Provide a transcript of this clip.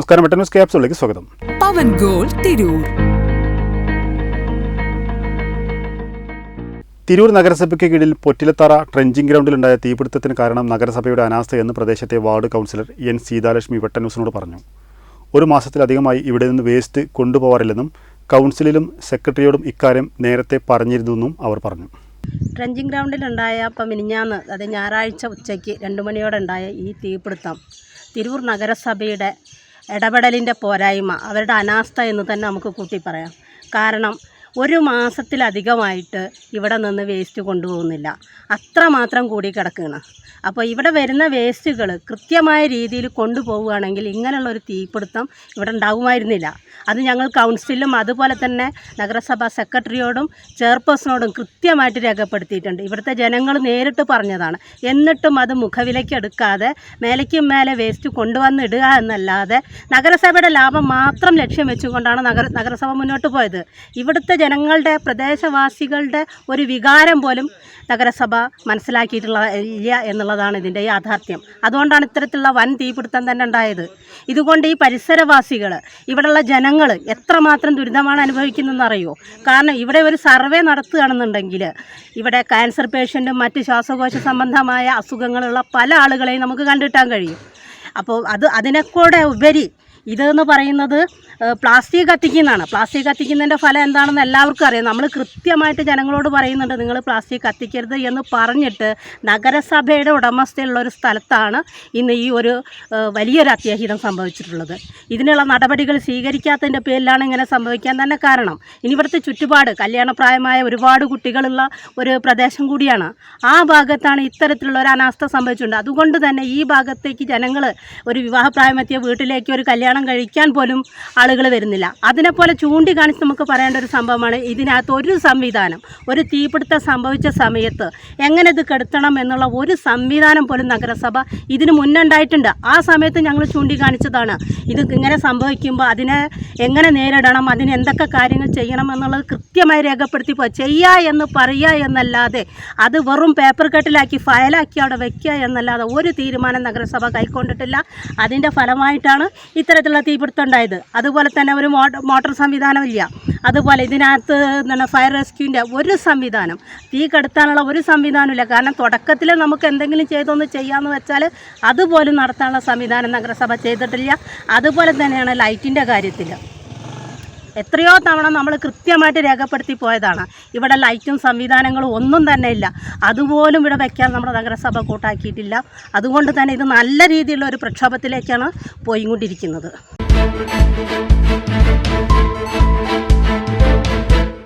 നമസ്കാരം വെട്ടൻ ന്യൂസ് ക്യാപ്സിലേക്ക് സ്വാഗതം. പവൻ ഗോൾ തിരൂർ. തിരൂർ നഗരസഭയ്ക്ക് കീഴിൽ പൊറ്റിലത്തറ ട്രെഞ്ചിങ് ഗ്രൗണ്ടിലുണ്ടായ തീപിടുത്തത്തിന് കാരണം നഗരസഭയുടെ അനാസ്ഥയെന്ന് പ്രദേശത്തെ വാർഡ് കൗൺസിലർ എൻ സീതാലക്ഷ്മി വെട്ടൻ ന്യൂസിനോട് പറഞ്ഞു. ഒരു മാസത്തിലധികമായി ഇവിടെ നിന്ന് വേസ്റ്റ് കൊണ്ടുപോകാറില്ലെന്നും കൗൺസിലിലും സെക്രട്ടറിയോടും ഇക്കാര്യം നേരത്തെ പറഞ്ഞിരുന്നുവെന്നും അവർ പറഞ്ഞു. ട്രെഞ്ചിങ് ഗ്രൗണ്ടിലുണ്ടായ ഇപ്പം മിനിഞ്ഞാന്ന് അത് ഞായറാഴ്ച ഉച്ചയ്ക്ക് രണ്ട് മണിയോടെ ഉണ്ടായ ഈ തീപിടുത്തം തിരൂർ നഗരസഭയുടെ ഇടപെടലിന്റെ പോരായ്മ അവരുടെ അനാസ്ഥ എന്ന് തന്നെ നമുക്ക് കൂട്ടി പറയാം കാരണം ഒരു മാസത്തിലധികമായിട്ട് ഇവിടെ നിന്ന് വേസ്റ്റ് കൊണ്ടുപോകുന്നില്ല. അത്രമാത്രം കൂടി കിടക്കുകയാണ്. അപ്പോൾ ഇവിടെ വരുന്ന വേസ്റ്റുകൾ കൃത്യമായ രീതിയിൽ കൊണ്ടുപോവുകയാണെങ്കിൽ ഇങ്ങനെയുള്ള ഒരു തീപിടുത്തം ഇവിടെ ഉണ്ടാകുമായിരുന്നില്ല അത് ഞങ്ങൾ കൗൺസിലും അതുപോലെ തന്നെ നഗരസഭാ സെക്രട്ടറിയോടും ചെയർപേഴ്സണോടും കൃത്യമായിട്ട് രേഖപ്പെടുത്തിയിട്ടുണ്ട്. ഇവിടുത്തെ ജനങ്ങൾ നേരിട്ട് പറഞ്ഞതാണ്. എന്നിട്ടും അത് മുഖവിലയ്ക്ക് എടുക്കാതെ മേലയ്ക്കും മേലെ വേസ്റ്റ് കൊണ്ടുവന്ന് ഇടുക എന്നല്ലാതെ നഗരസഭയുടെ ലാഭം മാത്രം ലക്ഷ്യം വെച്ചുകൊണ്ടാണ് നഗര നഗരസഭ മുന്നോട്ട് പോയത്. ഇവിടുത്തെ ജനങ്ങളുടെ പ്രദേശവാസികളുടെ ഒരു വികാരം പോലും നഗരസഭ മനസ്സിലാക്കിയിട്ടുള്ള ഇല്ല എന്നുള്ളതാണ് ഇതിന്റെ യാഥാർത്ഥ്യം. അതുകൊണ്ടാണ് ഇത്തരത്തിലുള്ള വൻ തീപിടുത്തം തന്നെ ഉണ്ടായത്. ഇതുകൊണ്ട് ഈ പരിസരവാസികൾ ഇവിടെയുള്ള ജനങ്ങൾ എത്രമാത്രം ദുരിതമാണ് അനുഭവിക്കുന്നതെന്ന് അറിയോ കാരണം ഇവിടെ ഒരു സർവേ നടത്തുകയാണെന്നുണ്ടെങ്കിൽ ഇവിടെ ക്യാൻസർ പേഷ്യന്റും മറ്റ് ശ്വാസകോശ സംബന്ധമായ അസുഖങ്ങളുള്ള പല ആളുകളെയും നമുക്ക് കണ്ടിട്ടാൻ കഴിയും. അപ്പോൾ അത് അതിനെക്കൂടെ ഉപരി ഇതെന്ന് പറയുന്നത് പ്ലാസ്റ്റിക് കത്തിക്കുന്നതാണ്. പ്ലാസ്റ്റിക് കത്തിക്കുന്നതിന്റെ ഫലം എന്താണെന്ന് എല്ലാവർക്കും അറിയാം. നമ്മൾ കൃത്യമായിട്ട് ജനങ്ങളോട് പറയുന്നുണ്ട് നിങ്ങൾ പ്ലാസ്റ്റിക് കത്തിക്കരുത് എന്ന് പറഞ്ഞിട്ട് നഗരസഭയുടെ ഉടമസ്ഥയുള്ള ഒരു സ്ഥലത്താണ് ഇന്ന് ഈ ഒരു വലിയൊരു അത്യാഹിതം സംഭവിച്ചിട്ടുള്ളത്. ഇതിനുള്ള നടപടികൾ സ്വീകരിക്കാത്തതിന്റെ പേരിലാണ് ഇങ്ങനെ സംഭവിക്കാൻ തന്നെ കാരണം. ഇനി ഇവിടുത്തെ ചുറ്റുപാട് കല്യാണപ്രായമായ ഒരുപാട് കുട്ടികളുള്ള ഒരു പ്രദേശം കൂടിയാണ്. ആ ഭാഗത്താണ് ഇത്തരത്തിലുള്ള ഒരു അനാസ്ഥ സംഭവിച്ചിട്ടുണ്ട്. അതുകൊണ്ട് തന്നെ ഈ ഭാഗത്തേക്ക് ജനങ്ങൾ ഒരു വിവാഹപ്രായമെത്തിയ വീട്ടിലേക്ക് ഒരു കല്യാണം കഴിക്കാൻ പോലും ആളുകൾ വരുന്നില്ല. അതിനെപ്പോലെ ചൂണ്ടിക്കാണിച്ച് നമുക്ക് പറയേണ്ട ഒരു സംഭവമാണ് ഇതിനകത്ത് ഒരു സംവിധാനം ഒരു തീപിടുത്തം സംഭവിച്ച സമയത്ത് എങ്ങനെ ഇത് കെടുത്തണം എന്നുള്ള ഒരു സംവിധാനം പോലും നഗരസഭ ഇതിന് മുന്നുണ്ടായിട്ടുണ്ട്. ആ സമയത്ത് ഞങ്ങൾ ചൂണ്ടിക്കാണിച്ചതാണ് ഇത് ഇങ്ങനെ സംഭവിക്കുമ്പോൾ അതിനെ എങ്ങനെ നേരിടണം അതിന് എന്തൊക്കെ കാര്യങ്ങൾ ചെയ്യണം എന്നുള്ളത് കൃത്യമായി രേഖപ്പെടുത്തി പോകുക ചെയ്യുക എന്ന് പറയുക എന്നല്ലാതെ അത് വെറും പേപ്പർ കെട്ടിലാക്കി ഫയലാക്കി അവിടെ വയ്ക്കുക എന്നല്ലാതെ ഒരു തീരുമാനം നഗരസഭ കൈക്കൊണ്ടിട്ടില്ല. അതിന്റെ ഫലമായിട്ടാണ് ഇത്തരത്തിലുള്ള തീപിടുത്തം ഉണ്ടായത്. അതുപോലെ തന്നെ ഒരു മോട്ട- മോട്ടോർ സംവിധാനമില്ല. അതുപോലെ ഇതിനകത്ത് എന്താണ് ഫയർ റെസ്ക്യൂവിന്റെ ഒരു സംവിധാനം. തീ കെടുത്താനുള്ള ഒരു സംവിധാനമില്ല. കാരണം തുടക്കത്തിൽ നമുക്ക് എന്തെങ്കിലും ചെയ്തൊന്ന് ചെയ്യാമെന്ന് വെച്ചാൽ അതുപോലും നടത്താനുള്ള സംവിധാനം നഗരസഭ ചെയ്തിട്ടില്ല. അതുപോലെ തന്നെയാണ് ലൈറ്റിന്റെ കാര്യത്തിൽ എത്രയോ തവണ നമ്മൾ കൃത്യമായിട്ട് രേഖപ്പെടുത്തി പോയതാണ്. ഇവിടെ ലൈറ്റും സംവിധാനങ്ങളും ഒന്നും തന്നെ ഇല്ല. അതുപോലും ഇവിടെ വയ്ക്കാൻ നമ്മുടെ നഗരസഭ കൂട്ടാക്കിയിട്ടില്ല. അതുകൊണ്ട് തന്നെ ഇത് നല്ല രീതിയിലുള്ള ഒരു പ്രക്ഷോഭത്തിലേക്കാണ് പോയിക്കൊണ്ടിരിക്കുന്നത്.